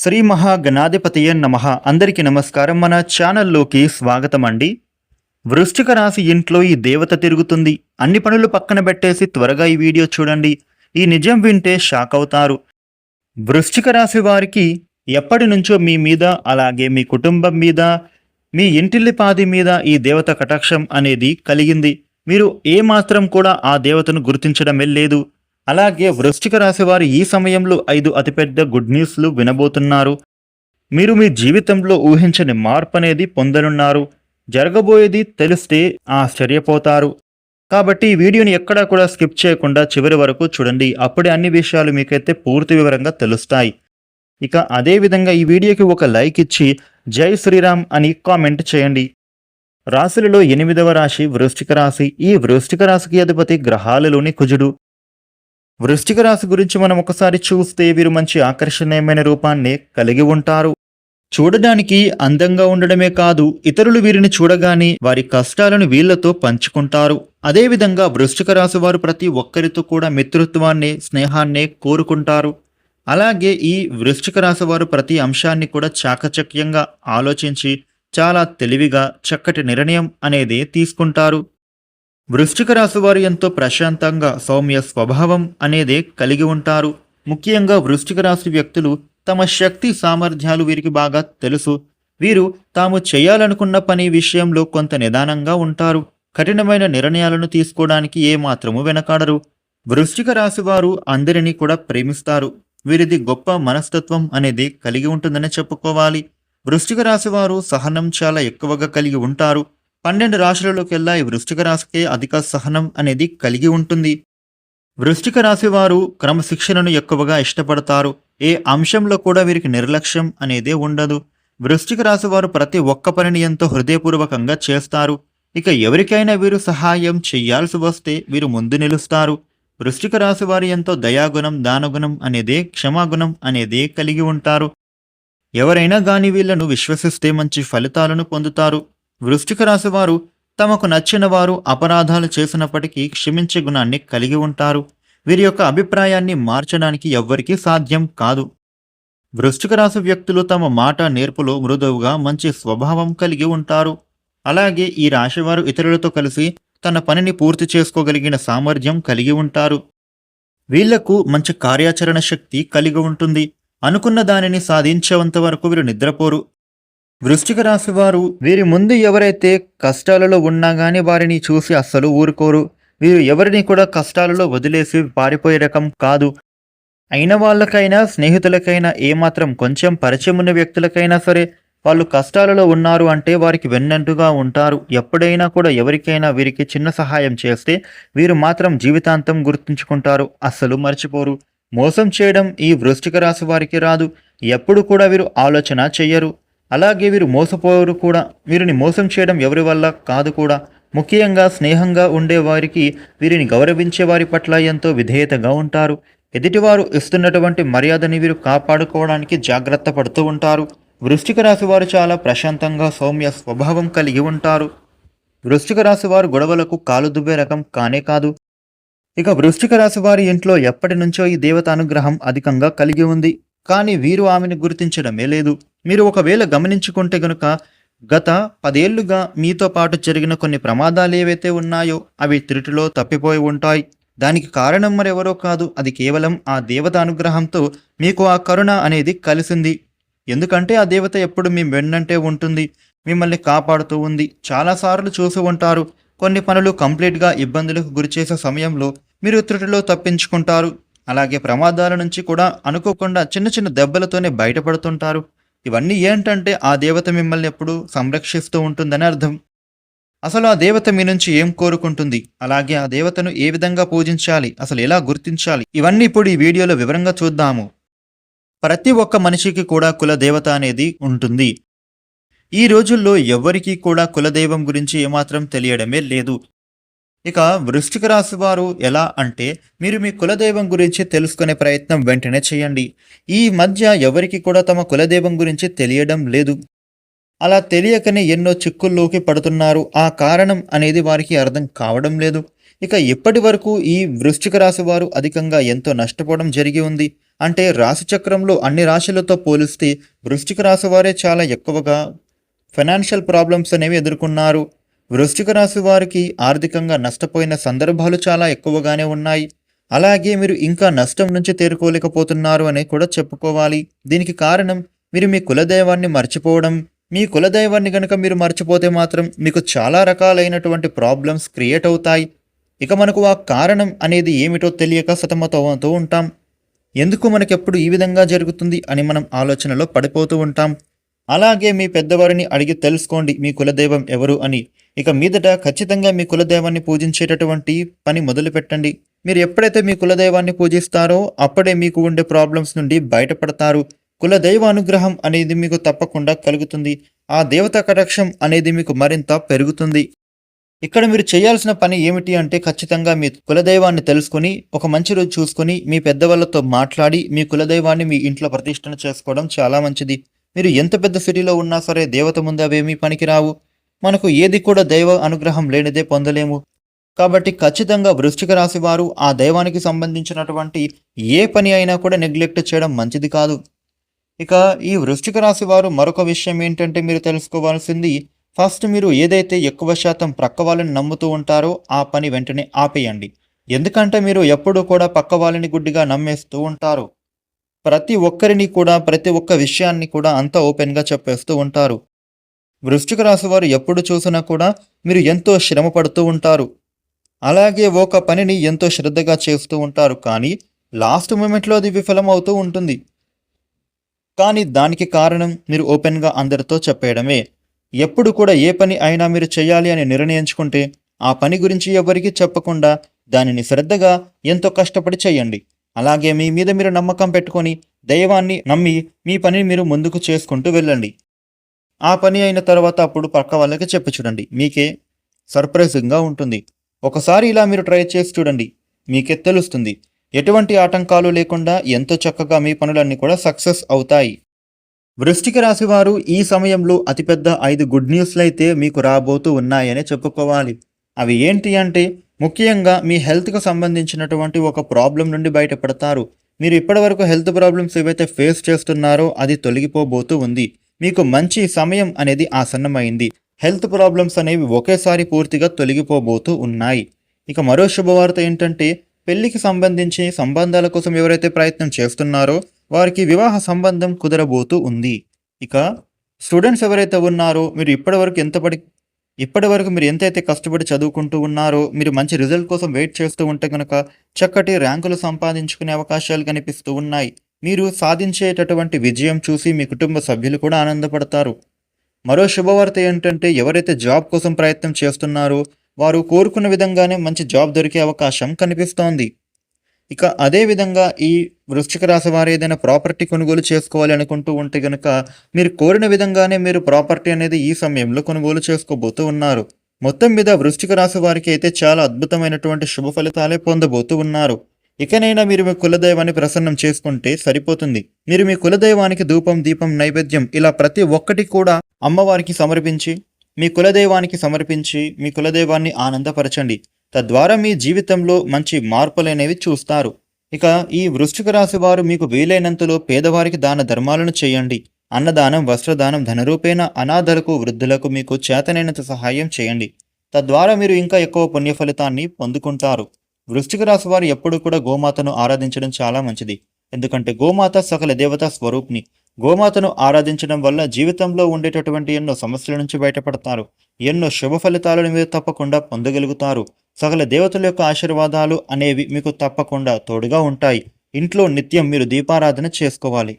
శ్రీ మహాగణాధిపతియ నమ. అందరికీ నమస్కారం. మన ఛానల్లోకి స్వాగతం అండి వృశ్చిక రాశి ఇంట్లో ఈ దేవత తిరుగుతుంది. అన్ని పనులు పక్కన పెట్టేసి త్వరగా ఈ వీడియో చూడండి. ఈ నిజం వింటే షాక్ అవుతారు. వృశ్చిక రాశి వారికి ఎప్పటి నుంచో మీ మీద అలాగే మీ కుటుంబం మీద మీ ఇంటిల్లిపాది మీద ఈ దేవత కటాక్షం అనేది కలిగింది. మీరు ఏమాత్రం కూడా ఆ దేవతను గుర్తించడమే లేదు. అలాగే వృశ్చిక రాశి వారు ఈ సమయంలో ఐదు అతిపెద్ద గుడ్ న్యూస్లు వినబోతున్నారు. మీరు మీ జీవితంలో ఊహించని మార్పు అనేది పొందనున్నారు. జరగబోయేది తెలిస్తే ఆశ్చర్యపోతారు. కాబట్టి ఈ వీడియోని ఎక్కడా కూడా స్కిప్ చేయకుండా చివరి వరకు చూడండి. అప్పుడే అన్ని విషయాలు మీకైతే పూర్తి వివరంగా తెలుస్తాయి. ఇక అదేవిధంగా ఈ వీడియోకి ఒక లైక్ ఇచ్చి జై శ్రీరామ్ అని కామెంట్ చేయండి. రాశులలో ఎనిమిదవ రాశి వృష్టిక రాశి. ఈ వృష్టిక రాశికి అధిపతి గ్రహాలలోని కుజుడు. వృశ్చిక రాశి గురించి మనం ఒకసారి చూస్తే వీరు మంచి ఆకర్షణీయమైన రూపాన్ని కలిగి ఉంటారు. చూడడానికి అందంగా ఉండడమే కాదు ఇతరులు వీరిని చూడగానే వారి కష్టాలను వీళ్ళతో పంచుకుంటారు. అదేవిధంగా వృశ్చిక రాశి వారు ప్రతి ఒక్కరితో కూడా మిత్రత్వాన్ని స్నేహాన్ని కోరుకుంటారు. అలాగే ఈ వృశ్చిక రాశి వారు ప్రతి అంశాన్ని కూడా చాకచక్యంగా ఆలోచించి చాలా తెలివిగా చక్కటి నిర్ణయం అనేది తీసుకుంటారు. వృశ్చిక రాశి వారు ఎంతో ప్రశాంతంగా సౌమ్య స్వభావం అనేదే కలిగి ఉంటారు. ముఖ్యంగా వృశ్చిక రాశి వ్యక్తులు తమ శక్తి సామర్థ్యాలు వీరికి బాగా తెలుసు. వీరు తాము చేయాలనుకున్న పని విషయంలో కొంత నిదానంగా ఉంటారు. కఠినమైన నిర్ణయాలను తీసుకోవడానికి ఏమాత్రము వెనకాడరు. వృశ్చిక రాశి వారు అందరినీ కూడా ప్రేమిస్తారు. వీరిది గొప్ప మనస్తత్వం అనేది కలిగి ఉంటుందని చెప్పుకోవాలి. వృశ్చిక రాశి వారు సహనం చాలా ఎక్కువగా కలిగి ఉంటారు. పన్నెండు రాశులలోకెల్లా ఈ వృశ్చిక రాశికే అధిక సహనం అనేది కలిగి ఉంటుంది. వృశ్చిక రాశి వారు క్రమశిక్షణను ఎక్కువగా ఇష్టపడతారు. ఏ అంశంలో కూడా వీరికి నిర్లక్ష్యం అనేదే ఉండదు. వృశ్చిక రాశి వారు ప్రతి ఒక్క పనిని ఎంతో హృదయపూర్వకంగా చేస్తారు. ఇక ఎవరికైనా వీరు సహాయం చేయాల్సి వస్తే వీరు ముందు నిలుస్తారు. వృశ్చిక రాశి వారు ఎంతో దయాగుణం దానగుణం అనేదే క్షమాగుణం అనేదే కలిగి ఉంటారు. ఎవరైనా గాని వీళ్ళను విశ్వసిస్తే మంచి ఫలితాలను పొందుతారు. వృష్టిక రాశివారు తమకు నచ్చిన వారు అపరాధాలు చేసినప్పటికీ క్షమించే గుణాన్ని కలిగి ఉంటారు. వీరి యొక్క అభిప్రాయాన్ని మార్చడానికి ఎవ్వరికీ సాధ్యం కాదు. వృష్టిక రాశి వ్యక్తులు తమ మాట నేర్పులో మృదువుగా మంచి స్వభావం కలిగి ఉంటారు. అలాగే ఈ రాశివారు ఇతరులతో కలిసి తన పనిని పూర్తి చేసుకోగలిగిన సామర్థ్యం కలిగి ఉంటారు. వీళ్ళకు మంచి కార్యాచరణ శక్తి కలిగి ఉంటుంది. అనుకున్న దానిని సాధించేంత వరకు వీరు నిద్రపోరు. వృశ్చిక రాశి వారు వీరి ముందు ఎవరైతే కష్టాలలో ఉన్నా కానీ వారిని చూసి అస్సలు ఊరుకోరు. వీరు ఎవరిని కూడా కష్టాలలో వదిలేసి పారిపోయే రకం కాదు. అయిన వాళ్ళకైనా స్నేహితులకైనా ఏమాత్రం కొంచెం పరిచయం ఉన్న వ్యక్తులకైనా సరే వాళ్ళు కష్టాలలో ఉన్నారు అంటే వారికి వెన్నట్టుగా ఉంటారు. ఎప్పుడైనా కూడా ఎవరికైనా వీరికి చిన్న సహాయం చేస్తే వీరు మాత్రం జీవితాంతం గుర్తుంచుకుంటారు. అస్సలు మర్చిపోరు. మోసం చేయడం ఈ వృష్టిక రాశి వారికి రాదు. ఎప్పుడు కూడా వీరు ఆలోచన చెయ్యరు. అలాగే వీరు మోసపోరు కూడా. వీరిని మోసం చేయడం ఎవరి వల్ల కాదు కూడా. ముఖ్యంగా స్నేహంగా ఉండేవారికి వీరిని గౌరవించే వారి పట్ల ఎంతో విధేయతగా ఉంటారు. ఎదుటివారు ఇస్తున్నటువంటి మర్యాదని వీరు కాపాడుకోవడానికి జాగ్రత్త పడుతూ ఉంటారు. వృశ్చిక రాశి వారు చాలా ప్రశాంతంగా సౌమ్య స్వభావం కలిగి ఉంటారు. వృశ్చిక రాశి వారు గొడవలకు కాలు దువ్వే రకం కానే కాదు. ఇక వృశ్చిక రాశి వారి ఇంట్లో ఎప్పటి నుంచో ఈ దేవత అనుగ్రహం అధికంగా కలిగి ఉంది. కానీ వీరు ఆమెను గుర్తించడమే లేదు. మీరు ఒకవేళ గమనించుకుంటే గనుక గత పదేళ్ళుగా మీతో పాటు జరిగిన కొన్ని ప్రమాదాలు ఏవైతే ఉన్నాయో అవి త్రుటిలో తప్పిపోయి ఉంటాయి. దానికి కారణం మరెవరో కాదు అది కేవలం ఆ దేవత అనుగ్రహంతో మీకు ఆ కరుణ అనేది కలిసింది. ఎందుకంటే ఆ దేవత ఎప్పుడు మీ వెన్నంటే ఉంటుంది మిమ్మల్ని కాపాడుతూ ఉంది. చాలాసార్లు చూసి ఉంటారు కొన్ని పనులు కంప్లీట్గా ఇబ్బందులకు గురిచేసే సమయంలో మీరు త్రుటిలో తప్పించుకుంటారు. అలాగే ప్రమాదాల నుంచి కూడా అనుకోకుండా చిన్న చిన్న దెబ్బలతోనే బయటపడుతుంటారు. ఇవన్నీ ఏంటంటే ఆ దేవత మిమ్మల్ని ఎప్పుడు సంరక్షిస్తూ ఉంటుందని అర్థం. అసలు ఆ దేవత మీ నుంచి ఏం కోరుకుంటుంది? అలాగే ఆ దేవతను ఏ విధంగా పూజించాలి? అసలు ఎలా గుర్తించాలి? ఇవన్నీ ఇప్పుడు ఈ వీడియోలో వివరంగా చూద్దాము. ప్రతి ఒక్క మనిషికి కూడా కుల దేవత అనేది ఉంటుంది. ఈ రోజుల్లో ఎవ్వరికీ కూడా కులదైవం గురించి ఏమాత్రం తెలియడమే లేదు. ఇక వృష్టిక రాశి వారు ఎలా అంటే మీరు మీ కులదైవం గురించి తెలుసుకునే ప్రయత్నం వెంటనే చేయండి. ఈ మధ్య ఎవరికి కూడా తమ కులదైవం గురించి తెలియడం లేదు. అలా తెలియకనే ఎన్నో చిక్కుల్లోకి పడుతున్నారు. ఆ కారణం అనేది వారికి అర్థం కావడం లేదు. ఇక ఇప్పటి వరకు ఈ వృశ్చిక రాశి వారు అధికంగా ఎంతో నష్టపోవడం జరిగి ఉంది. అంటే రాశి చక్రంలో అన్ని రాశులతో పోలిస్తే వృశ్చిక రాశి వారే చాలా ఎక్కువగా ఫైనాన్షియల్ ప్రాబ్లమ్స్ అనేవి ఎదుర్కొన్నారు. వృశ్చిక రాశి వారికి ఆర్థికంగా నష్టపోయిన సందర్భాలు చాలా ఎక్కువగానే ఉన్నాయి. అలాగే మీరు ఇంకా నష్టం నుంచి తేరుకోలేకపోతున్నారు అని కూడా చెప్పుకోవాలి. దీనికి కారణం మీరు మీ కులదైవాన్ని మర్చిపోవడం. మీ కులదైవాన్ని కనుక మీరు మర్చిపోతే మాత్రం మీకు చాలా రకాలైనటువంటి ప్రాబ్లమ్స్ క్రియేట్ అవుతాయి. ఇక మనకు ఆ కారణం అనేది ఏమిటో తెలియక సతమతమవుతూ ఉంటాం. ఎందుకు మనకెప్పుడు ఈ విధంగా జరుగుతుంది అని మనం ఆలోచనలో పడిపోతూ ఉంటాం. అలాగే మీ పెద్దవారిని అడిగి తెలుసుకోండి మీ కులదైవం ఎవరు అని. ఇక మీదట ఖచ్చితంగా మీ కులదైవాన్ని పూజించేటటువంటి పని మొదలు పెట్టండి మీరు ఎప్పుడైతే మీ కులదైవాన్ని పూజిస్తారో అప్పుడే మీకు ఉండే ప్రాబ్లమ్స్ నుండి బయటపడతారు. కులదైవ అనుగ్రహం అనేది మీకు తప్పకుండా కలుగుతుంది. ఆ దేవత కటాక్షం అనేది మీకు మరింత పెరుగుతుంది. ఇక్కడ మీరు చేయాల్సిన పని ఏమిటి అంటే ఖచ్చితంగా మీ కులదైవాన్ని తెలుసుకొని ఒక మంచి రోజు చూసుకొని మీ పెద్దవాళ్ళతో మాట్లాడి మీ కులదైవాన్ని మీ ఇంట్లో ప్రతిష్టన చేసుకోవడం చాలా మంచిది. మీరు ఎంత పెద్ద సిటీలో ఉన్నా సరే దేవత ముందు అవేమీ పనికిరావు. మనకు ఏది కూడా దైవ అనుగ్రహం లేనిదే పొందలేము. కాబట్టి ఖచ్చితంగా వృశ్చిక రాశి వారు ఆ దైవానికి సంబంధించినటువంటి ఏ పని అయినా కూడా నెగ్లెక్ట్ చేయడం మంచిది కాదు. ఇక ఈ వృశ్చిక రాశి వారు మరొక విషయం ఏంటంటే మీరు తెలుసుకోవాల్సింది ఫస్ట్ మీరు ఏదైతే ఎక్కువ శాతం ప్రక్క వాళ్ళని నమ్ముతూ ఉంటారో ఆ పని వెంటనే ఆపేయండి. ఎందుకంటే మీరు ఎప్పుడూ కూడా పక్క వాళ్ళని గుడ్డిగా నమ్మేస్తూ ఉంటారు. ప్రతి ఒక్కరిని కూడా ప్రతి ఒక్క విషయాన్ని కూడా అంత ఓపెన్గా చెప్పేస్తూ ఉంటారు. వృశ్చిక రాశి వారు ఎప్పుడు చూసినా కూడా మీరు ఎంతో శ్రమ పడుతూ ఉంటారు. అలాగే ఒక పనిని ఎంతో శ్రద్ధగా చేస్తూ ఉంటారు. కానీ లాస్ట్ మూమెంట్లో అది విఫలమవుతూ ఉంటుంది. కానీ దానికి కారణం మీరు ఓపెన్గా అందరితో చెప్పేయడమే. ఎప్పుడు కూడా ఏ పని అయినా మీరు చేయాలి అని నిర్ణయించుకుంటే ఆ పని గురించి ఎవరికీ చెప్పకుండా దానిని శ్రద్ధగా ఎంతో కష్టపడి చేయండి. అలాగే మీ మీద మీరు నమ్మకం పెట్టుకొని దైవాన్ని నమ్మి మీ పనిని మీరు ముందుకు చేసుకుంటూ వెళ్ళండి. ఆ పని అయిన తర్వాత అప్పుడు పక్క వాళ్ళకి చెప్పి చూడండి. మీకే సర్ప్రైజింగ్గా ఉంటుంది. ఒకసారి ఇలా మీరు ట్రై చేసి చూడండి. మీకే తెలుస్తుంది. ఎటువంటి ఆటంకాలు లేకుండా ఎంతో చక్కగా మీ పనులన్నీ కూడా సక్సెస్ అవుతాయి. వృష్టిక రాశి వారు ఈ సమయంలో అతిపెద్ద ఐదు గుడ్ న్యూస్లు అయితే మీకు రాబోతూ ఉన్నాయని చెప్పుకోవాలి. అవి ఏంటి అంటే ముఖ్యంగా మీ హెల్త్కు సంబంధించినటువంటి ఒక ప్రాబ్లం నుండి బయటపడతారు. మీరు ఇప్పటివరకు హెల్త్ ప్రాబ్లమ్స్ ఏవైతే ఫేస్ చేస్తున్నారో అది తొలగిపోబోతూ ఉంది. మీకు మంచి సమయం అనేది ఆసన్నమైంది. హెల్త్ ప్రాబ్లమ్స్ అనేవి ఒకేసారి పూర్తిగా తొలగిపోబోతూ ఉన్నాయి. ఇక మరో శుభవార్త ఏంటంటే పెళ్ళికి సంబంధించి సంబంధాల కోసం ఎవరైతే ప్రయత్నం చేస్తున్నారో వారికి వివాహ సంబంధం కుదరబోతూ ఉంది. ఇక స్టూడెంట్స్ ఎవరైతే ఉన్నారో మీరు ఇప్పటివరకు ఎంతపడి ఇప్పటివరకు మీరు ఎంతైతే కష్టపడి చదువుకుంటూ ఉన్నారో మీరు మంచి రిజల్ట్ కోసం వెయిట్ చేస్తూ ఉంటే కనుక చక్కటి ర్యాంకులు సంపాదించుకునే అవకాశాలు కనిపిస్తూ ఉన్నాయి. మీరు సాధించేటటువంటి విజయం చూసి మీ కుటుంబ సభ్యులు కూడా ఆనందపడతారు. మరో శుభవార్త ఏంటంటే ఎవరైతే జాబ్ కోసం ప్రయత్నం చేస్తున్నారో వారు కోరుకున్న విధంగానే మంచి జాబ్ దొరికే అవకాశం కనిపిస్తోంది. ఇక అదే విధంగా ఈ వృశ్చిక రాశి వారు ఏదైనా ప్రాపర్టీ కొనుగోలు చేసుకోవాలి అనుకుంటూ ఉంటే కనుక మీరు కోరిన విధంగానే మీరు ప్రాపర్టీ అనేది ఈ సమయంలో కొనుగోలు చేసుకోబోతూ ఉన్నారు. మొత్తం మీద వృశ్చిక రాశి వారికి అయితే చాలా అద్భుతమైనటువంటి శుభ ఫలితాలే పొందబోతూ ఉన్నారు. ఇకనైనా మీరు మీ కులదైవాన్ని ప్రసన్నం చేసుకుంటే సరిపోతుంది. మీరు మీ కులదైవానికి ధూపం దీపం నైవేద్యం ఇలా ప్రతి ఒక్కటి కూడా అమ్మవారికి సమర్పించి మీ కులదైవానికి సమర్పించి మీ కులదైవాన్ని ఆనందపరచండి. తద్వారా మీ జీవితంలో మంచి మార్పులనేవి చూస్తారు. ఇక ఈ వృశ్చిక రాశి వారు మీకు వీలైనంతలో పేదవారికి దాన ధర్మాలను చేయండి. అన్నదానం వస్త్రదానం ధనరూపేణ అనాథలకు వృద్ధులకు మీకు చేతనైనంత సహాయం చేయండి. తద్వారా మీరు ఇంకా ఎక్కువ పుణ్య ఫలితాన్ని పొందుకుంటారు. వృశ్చిక రాశి వారు ఎప్పుడు కూడా గోమాతను ఆరాధించడం చాలా మంచిది. ఎందుకంటే గోమాత సకల దేవతా స్వరూప్ని గోమాతను ఆరాధించడం వల్ల జీవితంలో ఉండేటటువంటి ఎన్నో సమస్యల నుంచి బయటపడతారు. ఎన్నో శుభ ఫలితాలను మీరు తప్పకుండా పొందగలుగుతారు. సకల దేవతల యొక్క ఆశీర్వాదాలు అనేవి మీకు తప్పకుండా తోడుగా ఉంటాయి. ఇంట్లో నిత్యం మీరు దీపారాధన చేసుకోవాలి.